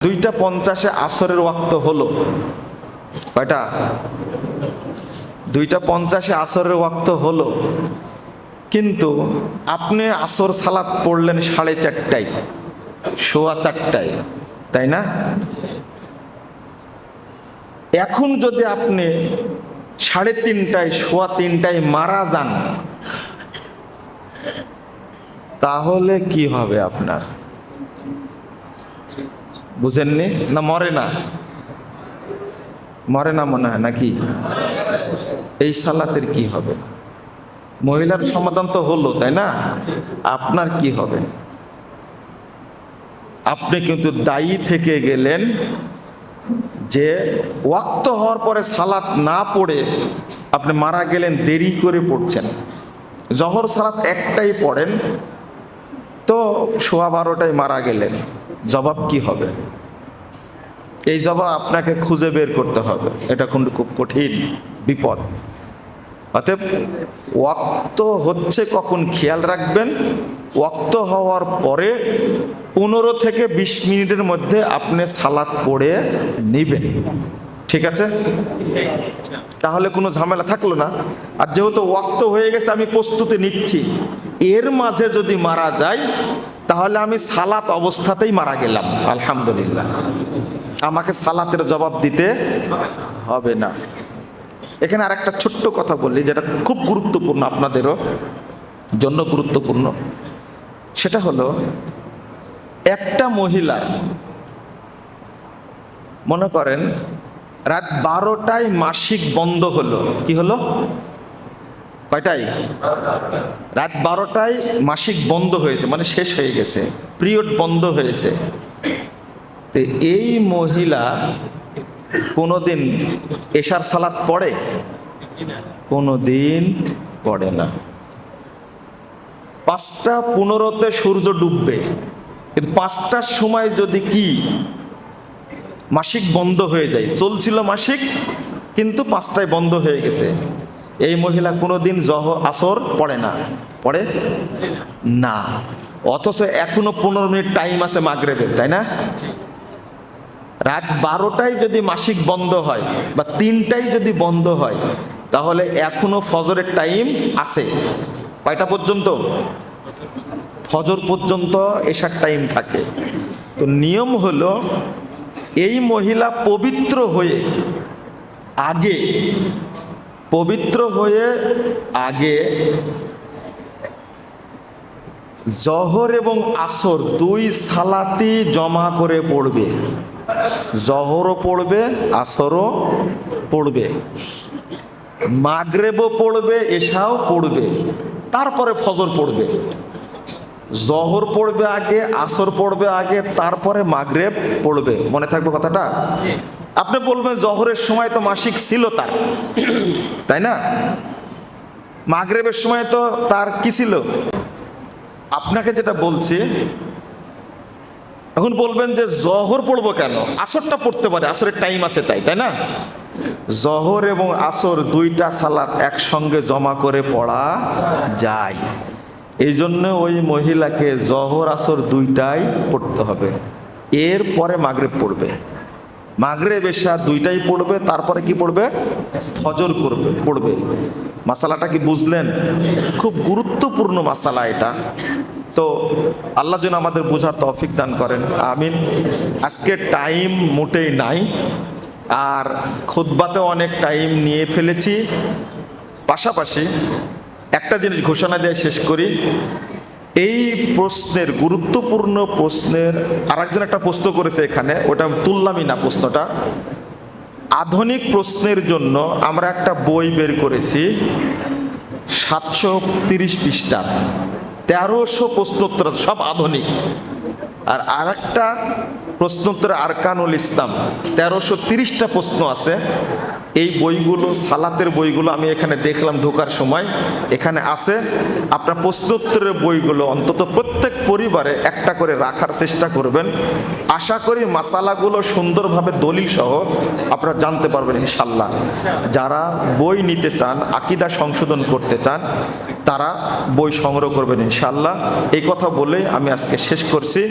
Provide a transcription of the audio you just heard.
দুইটা পঞ্চাশে আসরের ওয়াক্ত হলো। কয়টা? দুইটা পঞ্চাশে আসরের ওয়াক্ত হলো। কিন্তু আপনি আসর সালাত পড়লেন সাড়ে চারটায়, সোয়া চারটায়, তাই না? এখন যদি আপনি সাড়ে তিনটায়, সোয়া তিনটায় মারা যান, তাহলে কি হবে আপনার? বুঝেননি? না, মরে না। মরে না মনে হয় নাকি? এই সালাতের কি হবে? মহিলার সমাধান তো হলো, তাই না? আপনার কি হবে? আপনি কিন্তু দায়ী থেকে গেলেন যে ওয়াক্ত হওয়ার পরে সালাত না পড়ে আপনি মারা গেলেন, দেরি করে পড়ছেন। জহর সালাত একটাই পড়েন, তো সোয়া বারোটায় মারা গেলেন। জবাব কি হবে? এই জবাব আপনাকে খুঁজে বের করতে হবে। এটা কিন্তু খুব কঠিন বিপদ। অতএব ওয়াক্ত হচ্ছে কখন খেয়াল রাখবেন, ওয়াক্ত হওয়ার পরে পনেরো থেকে বিশ মিনিটের মধ্যে আপনি সালাদ পড়ে নেবেন। ঠিক আছে? তাহলে কোনো ঝামেলা থাকল না। আর যেহেতু ওয়াক্ত হয়ে গেছে, আমি প্রস্তুতি নিচ্ছি। এর মাঝে যদি মারা যায়, তাহলে আমি সালাত অবস্থাতেই মারা গেলাম। আলহামদুলিল্লাহ। আমাকে সালাতের জবাব দিতে হবে না। এখানে আর একটা ছোট্ট কথা বললি যেটা খুব গুরুত্বপূর্ণ আপনাদেরও জন্য গুরুত্বপূর্ণ। সেটা হলো, একটা মহিলা, মনে করেন রাত বারোটায় মাসিক বন্ধ হলো, কি হলো? কয়টাই রাত বারোটায় মাসিক বন্ধ হয়েছে মানে শেষ হয়ে গেছে, পিরিয়ড বন্ধ হয়েছে। তো এই মহিলা কোনোদিন এশার সালাত পড়ে? কোনো দিন পড়ে না। পাঁচটা পনেরোতে সূর্য ডুববে। কিন্তু পাঁচটার সময় যদি কি? মাসিক বন্ধ হয়ে যায়। চলছিল মাসিক, কিন্তু পাঁচটায় বন্ধ হয়ে গেছে। এই মহিলা কোনোদিন জহ, আসর পড়ে না। পড়ে না। অথচ এখনও পনেরো মিনিট টাইম আছে মাগরেবের, তাই না? রাত বারোটায় যদি মাসিক বন্ধ হয় বা তিনটায় যদি বন্ধ হয়, তাহলে এখনও ফজরের টাইম আছে। কয়টা পর্যন্ত? ফজর পর্যন্ত এসার টাইম থাকে। তো নিয়ম হলো, এই মহিলা পবিত্র হয়ে আগে, পবিত্র হয়ে আগে জহর এবং আসর দুই সালাতি জমা করে পড়বে। জহরও পড়বে আসরও পড়বে। মাগরেবও পড়বে এশাও পড়বে। তারপরে ফজর পড়বে। জহর পড়বে আগে আসর পড়বে আগে তারপরে মাগরেব পড়বে। মনে থাকবে কথাটা? আপনি বলবেন জহরের সময় তো মাসিক ছিল তার। তাই না? মাগরেবের সময় তো তার কি ছিল? আপনাকে যেটা বলছি, এখন বলবেন যে জহর পড়ব কেন? আসরটা পড়তে পারে, আসরের টাইম আছে তাই তাই না? জহর এবং আসর দুইটা সালাত একসঙ্গে জমা করে পড়া যায়। এই জন্য ওই মহিলাকে জহর, আসর দুইটাই পড়তে হবে। এর পরে মাগরেব পড়বে। মাগরেব এসা দুইটাই পড়বে, তারপরে কি পড়বে? ফজর করবে, পড়বে। মাসালাটা কি বুঝলেন? খুব গুরুত্বপূর্ণ মাসালা এটা। তো আল্লাহ যেন আমাদের বোঝার তৌফিক দান করেন, আমিন। আজকে টাইম মোটেই নাই, আর খুদ্বাতে অনেক টাইম নিয়ে ফেলেছি। পাশাপাশি একটা জিনিস ঘোষণা দিয়ে শেষ করি, এই প্রশ্নের, গুরুত্বপূর্ণ প্রশ্নের আরেকজন একটা প্রশ্ন করেছে এখানে, ওটা তুললামই না প্রশ্নটা। আধুনিক প্রশ্নের জন্য আমরা একটা বই বের করেছি, সাতশো তিরিশ পৃষ্ঠা তেরোশো প্রশ্নোত্তর সব আধুনিক। আর আরেকটা প্রশ্নোত্তর আরকানুল ইসলাম। তেরোশো তিরিশটা প্রশ্ন আছে। এই বইগুলো, সালাতের বইগুলো আমি এখানে দেখলাম ঢোকার সময়। এখানে আছে, আপনার প্রশ্নোত্তরের বইগুলো অন্তত প্রত্যেক পরিবারে একটা করে রাখার চেষ্টা করবেন। আশা করি মাসালাগুলো সুন্দরভাবে দলিল সহ আপনারা জানতে পারবেন ইনশাল্লাহ যারা বই নিতে চান, আকিদা সংশোধন করতে চান, তারা বই সংগ্রহ করবেন ইনশাল্লাহ এই কথা বলে আমি আজকে শেষ করছি।